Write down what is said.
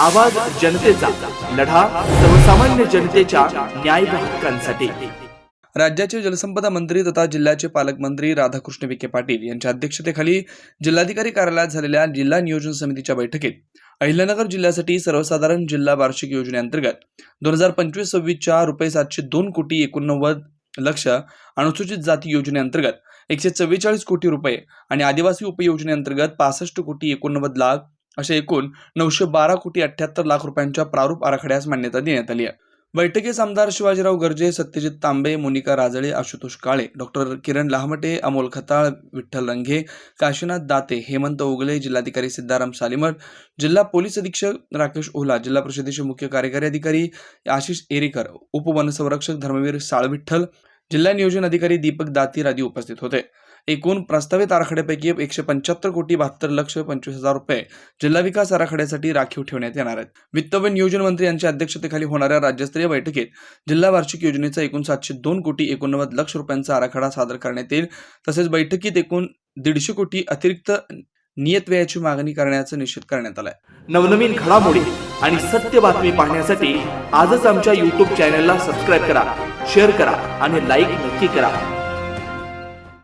आवाज जनतेचा लढा सर्वसामान्य जनतेच्या न्याय हक्कांसाठी. राज्याचे जलसंपदा मंत्री तथा जिल्ह्याचे पालकमंत्री राधाकृष्ण विखे पाटील यांच्या अध्यक्षतेखाली जिल्हाधिकारी कार्यालयात झालेल्या जिल्हा नियोजन समितीच्या बैठकीत अहिल्यानगर जिल्ह्यासाठी सर्वसाधारण जिल्हा वार्षिक योजनेअंतर्गत दोन हजार पंचवीस सव्वीसच्या रुपये सातशे दोन कोटी एकोणनव्वद लक्ष अनुसूचित जाती योजनेअंतर्गत एकशे चव्वेचाळीस कोटी रुपये आणि आदिवासी उपयोजनेअंतर्गत पासष्ट कोटी एकोणनव्वद लाख असे एकूण नऊशे बारा कोटी अठ्ठ्याहत्तर लाख रुपयांच्या प्रारूप आराखड्यास मान्यता देण्यात आली आहे. बैठकीस आमदार शिवाजीराव गर्जे सत्यजित तांबे मोनिका राजळे आशुतोष काळे डॉक्टर किरण लाहमटे अमोल खताळ विठ्ठल रंघे काशीनाथ दाते हेमंत उगले जिल्हाधिकारी सिद्धाराम सालिमठ जिल्हा पोलीस अधीक्षक राकेश ओला जिल्हा परिषदेचे मुख्य कार्यकारी अधिकारी आशिष एरेकर उपवनसंरक्षक धर्मवीर साळविठ्ठल जिल्हा नियोजन अधिकारी दीपक दातीर आदी उपस्थित होते. एकूण प्रस्तावित आराखड्यापैकी एकशे पंच्याहत्तर कोटी बहात्तर लक्ष पंचवीस हजार रुपये जिल्हा विकास आराखड्यासाठी राखीव ठेवण्यात येणार आहेत. वित्त व नियोजन मंत्री यांच्या अध्यक्षतेखाली होणाऱ्या राज्यस्तरीय बैठकीत जिल्हा वार्षिक योजनेचा एकूण सातशे दोन कोटी एकोणनव्वद लक्ष रुपयांचा आराखडा सादर करण्यात येईल. तसेच बैठकीत एकूण दीडशे कोटी अतिरिक्त नियत व्ययाची मागणी करण्याचं निश्चित करण्यात आलंय. नवनवीन घडामोडी आणि सत्य बातमी पाहण्यासाठी आजच आमच्या यूट्यूब चॅनलला सबस्क्राईब करा शेअर करा आणि लाईक नक्की करा.